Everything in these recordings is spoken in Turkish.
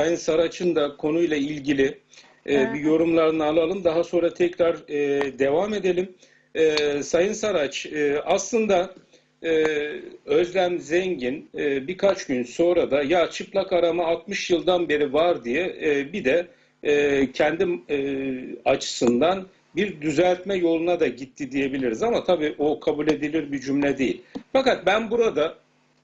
Sayın Saraç'ın da konuyla ilgili e, bir yorumlarını alalım. Daha sonra tekrar e, devam edelim. E, Sayın Saraç e, aslında e, Özlem Zengin e, birkaç gün sonra da ya çıplak arama 60 yıldan beri var diye e, bir de e, kendi e, açısından bir düzeltme yoluna da gitti diyebiliriz. Ama tabii o kabul edilir bir cümle değil. Fakat ben burada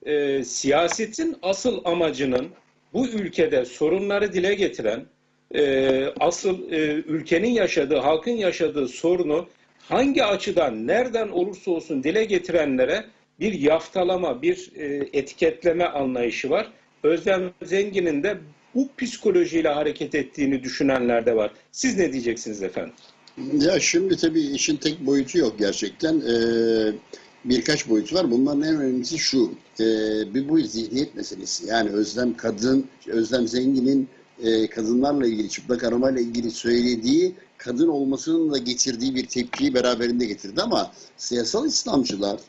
e, siyasetin asıl amacının bu ülkede sorunları dile getiren, e, asıl e, ülkenin yaşadığı, halkın yaşadığı sorunu hangi açıdan, nereden olursa olsun dile getirenlere bir yaftalama, bir e, etiketleme anlayışı var. Özlem Zengin'in de bu psikolojiyle hareket ettiğini düşünenler de var. Siz ne diyeceksiniz efendim? Ya şimdi tabii işin tek boyutu yok gerçekten. Ee, birkaç boyutu var. Bunların en önemlisi şu. Ee, bir bu zihniyet meselesi. Yani Özlem kadın, Özlem Zengin'in e, kadınlarla ilgili, çıplak aramayla ilgili söylediği kadın olmasının da getirdiği bir tepkiyi beraberinde getirdi ama siyasal İslamcılar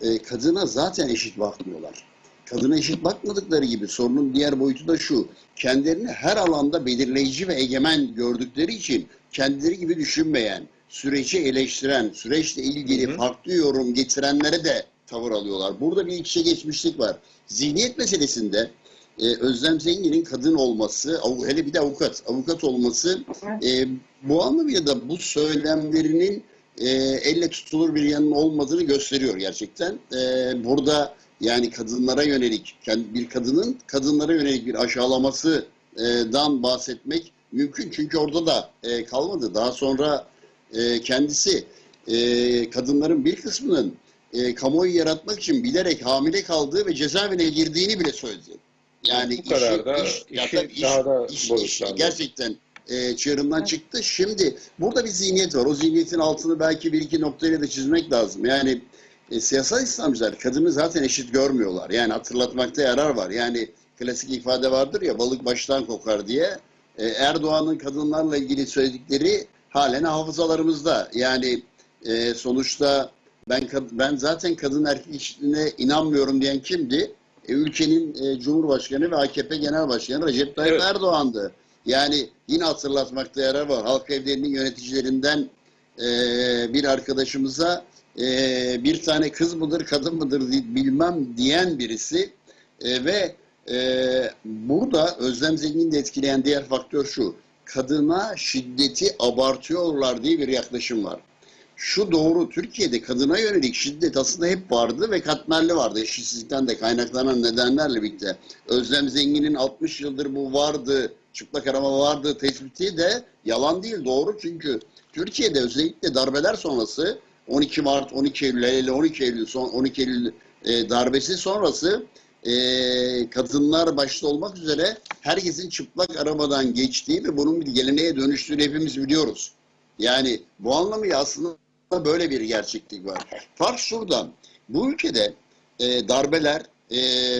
e, kadına zaten eşit bakmıyorlar. Kadına eşit bakmadıkları gibi sorunun diğer boyutu da şu. Kendilerini her alanda belirleyici ve egemen gördükleri için kendileri gibi düşünmeyen, süreci eleştiren, süreçle ilgili Hı farklı yorum getirenlere de tavır alıyorlar. Burada bir iç içe geçmişlik var. Zihniyet meselesinde e, Özlem Zengin'in kadın olması, avu- hele bir de avukat, avukat olması e, bu anlamıyla da bu söylemlerinin e, elle tutulur bir yanının olmadığını gösteriyor gerçekten. E, burada yani kadınlara yönelik, kend- bir kadının kadınlara yönelik bir aşağılamasından bahsetmek mümkün. Çünkü orada da e, kalmadı. Daha sonra e, kendisi e, kadınların bir kısmının e, kamuoyu yaratmak için bilerek hamile kaldığı ve cezaevine girdiğini bile söyledi. Yani Bu kadar da ya işi tabii iş- daha da iş- iş gerçekten e, çığırından çıktı. Şimdi burada bir zihniyet var. O zihniyetin altını belki bir iki noktayla da çizmek lazım. Yani e, siyasal İslamcılar kadını zaten eşit görmüyorlar. Yani hatırlatmakta yarar var. Yani klasik ifade vardır ya balık baştan kokar diye. E, Erdoğan'ın kadınlarla ilgili söyledikleri halen hafızalarımızda. Yani e, sonuçta ben ben zaten kadın erkek eşitliğine inanmıyorum diyen kimdi? E, ülkenin e, Cumhurbaşkanı ve AKP Genel Başkanı Recep Tayyip Evet. Erdoğan'dı. Yani yine hatırlatmakta yarar var. Halk evlerinin yöneticilerinden e, bir arkadaşımıza e, bir tane kız mıdır kadın mıdır bilmem diyen birisi E, ve e, burada Özlem Zengin'i de etkileyen diğer faktör şu. Kadına şiddeti abartıyorlar diye bir yaklaşım var. Şu doğru Türkiye'de kadına yönelik şiddet aslında hep vardı ve katmerli vardı. Eşitsizlikten de kaynaklanan nedenlerle birlikte. Özlem Zengin'in 60 yıldır bu vardı, çıplak arama vardı tespiti de yalan değil doğru. Çünkü Türkiye'de özellikle darbeler sonrası 12 Mart, 12 Eylül, hele 12 Eylül, son 12 Eylül e, darbesi sonrası e, kadınlar başta olmak üzere herkesin çıplak aramadan geçtiği ve bunun bir geleneğe dönüştüğünü hepimiz biliyoruz. Yani bu anlamıyla aslında böyle bir gerçeklik var. Fark şuradan. Bu ülkede e, darbeler e,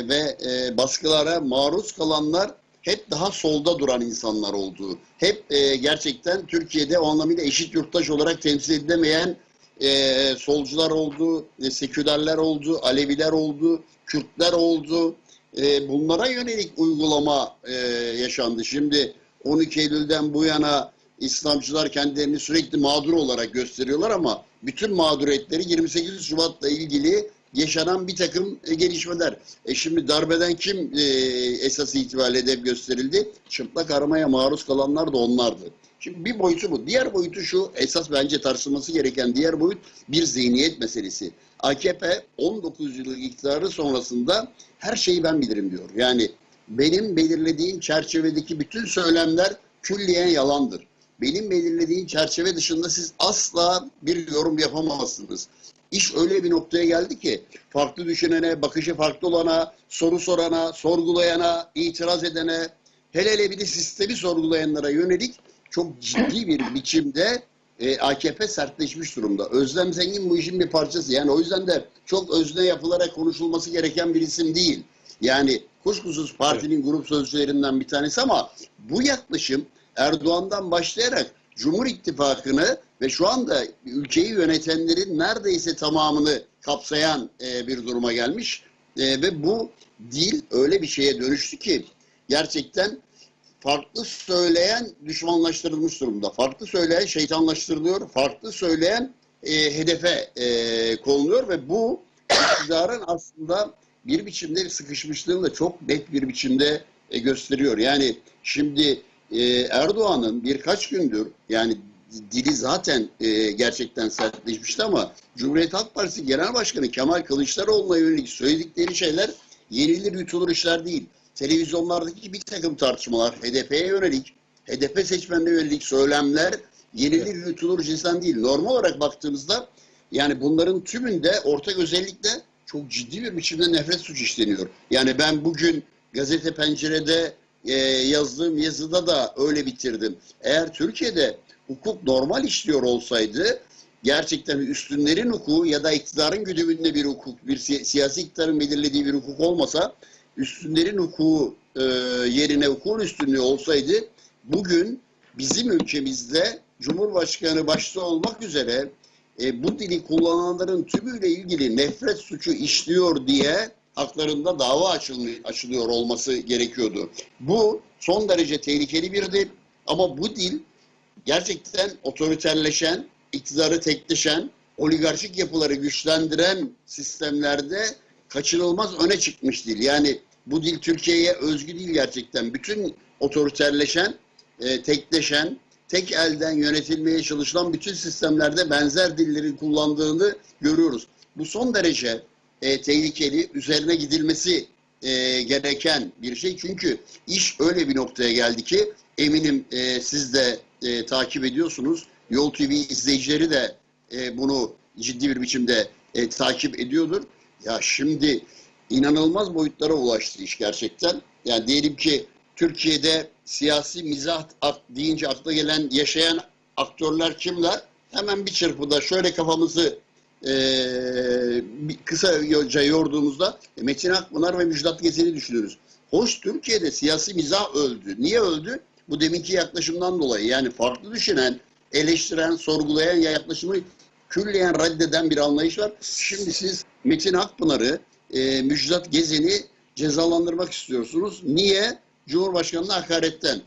ve e, baskılara maruz kalanlar hep daha solda duran insanlar olduğu. Hep e, gerçekten Türkiye'de o anlamıyla eşit yurttaş olarak temsil edilemeyen e, solcular oldu, e, sekülerler oldu, Aleviler oldu, Kürtler oldu. E, bunlara yönelik uygulama e, yaşandı. Şimdi 12 Eylül'den bu yana İslamcılar kendilerini sürekli mağdur olarak gösteriyorlar ama bütün mağduriyetleri 28 Şubat'la ilgili yaşanan bir takım e, gelişmeler. E şimdi darbeden kim e, esas itibariyle hedef gösterildi? Çıplak aramaya maruz kalanlar da onlardı. Şimdi bir boyutu bu. Diğer boyutu şu, esas bence tartışılması gereken diğer boyut bir zihniyet meselesi. AKP 19 yıllık iktidarı sonrasında her şeyi ben bilirim diyor. Yani benim belirlediğim çerçevedeki bütün söylemler külliyen yalandır. Benim belirlediğim çerçeve dışında siz asla bir yorum yapamazsınız. İş öyle bir noktaya geldi ki farklı düşünene, bakışı farklı olana, soru sorana, sorgulayana, itiraz edene, hele hele bir de sistemi sorgulayanlara yönelik çok ciddi bir biçimde e, AKP sertleşmiş durumda. Özlem Zengin bu işin bir parçası. Yani o yüzden de çok özne yapılarak konuşulması gereken bir isim değil. Yani kuşkusuz partinin grup sözcülerinden bir tanesi ama bu yaklaşım Erdoğan'dan başlayarak Cumhur İttifakı'nı ve şu anda ülkeyi yönetenlerin neredeyse tamamını kapsayan e, bir duruma gelmiş. E, ve bu dil öyle bir şeye dönüştü ki gerçekten farklı söyleyen düşmanlaştırılmış durumda. Farklı söyleyen şeytanlaştırılıyor. Farklı söyleyen e, hedefe e, konuluyor ve bu iktidarın aslında bir biçimde sıkışmışlığını da çok net bir biçimde e, gösteriyor. Yani şimdi e, Erdoğan'ın birkaç gündür yani dili zaten e, gerçekten sertleşmişti ama Cumhuriyet Halk Partisi Genel Başkanı Kemal Kılıçdaroğlu'na yönelik söyledikleri şeyler yenilir yutulur işler değil. Televizyonlardaki bir takım tartışmalar HDP'ye yönelik, HDP seçmenine yönelik söylemler yenilir yutulur cinsten değil. Normal olarak baktığımızda yani bunların tümünde ortak özellikle çok ciddi bir biçimde nefret suçu işleniyor. Yani ben bugün gazete pencerede e, yazdığım yazıda da öyle bitirdim. Eğer Türkiye'de hukuk normal işliyor olsaydı gerçekten üstünlerin hukuku ya da iktidarın güdümünde bir hukuk, bir si- siyasi iktidarın belirlediği bir hukuk olmasa üstünlerin hukuku e, yerine hukukun üstünlüğü olsaydı bugün bizim ülkemizde Cumhurbaşkanı başta olmak üzere e, bu dili kullananların tümüyle ilgili nefret suçu işliyor diye haklarında dava açılmış, açılıyor olması gerekiyordu. Bu son derece tehlikeli bir dil ama bu dil gerçekten otoriterleşen, iktidarı tekleşen, oligarşik yapıları güçlendiren sistemlerde kaçınılmaz öne çıkmış dil. Yani bu dil Türkiye'ye özgü değil gerçekten. Bütün otoriterleşen, e, tekleşen, tek elden yönetilmeye çalışılan bütün sistemlerde benzer dillerin kullandığını görüyoruz. Bu son derece e, tehlikeli, üzerine gidilmesi e, gereken bir şey. Çünkü iş öyle bir noktaya geldi ki eminim e, siz de e, takip ediyorsunuz. Yol TV izleyicileri de e, bunu ciddi bir biçimde e, takip ediyordur. Ya şimdi inanılmaz boyutlara ulaştı iş gerçekten. Yani diyelim ki Türkiye'de siyasi mizah deyince akla gelen yaşayan aktörler kimler? Hemen bir çırpıda şöyle kafamızı e, kısaca yorduğumuzda e, Metin Akpınar ve Müjdat Gezen'i düşünürüz. Hoş Türkiye'de siyasi mizah öldü. Niye öldü? Bu deminki yaklaşımdan dolayı. Yani farklı düşünen, eleştiren, sorgulayan ya yaklaşımı külleyen reddeden bir anlayış var. Şimdi siz Metin Akpınar'ı, e, Müjdat Gezen'i cezalandırmak istiyorsunuz. Niye? Cumhurbaşkanı'na hakaretten.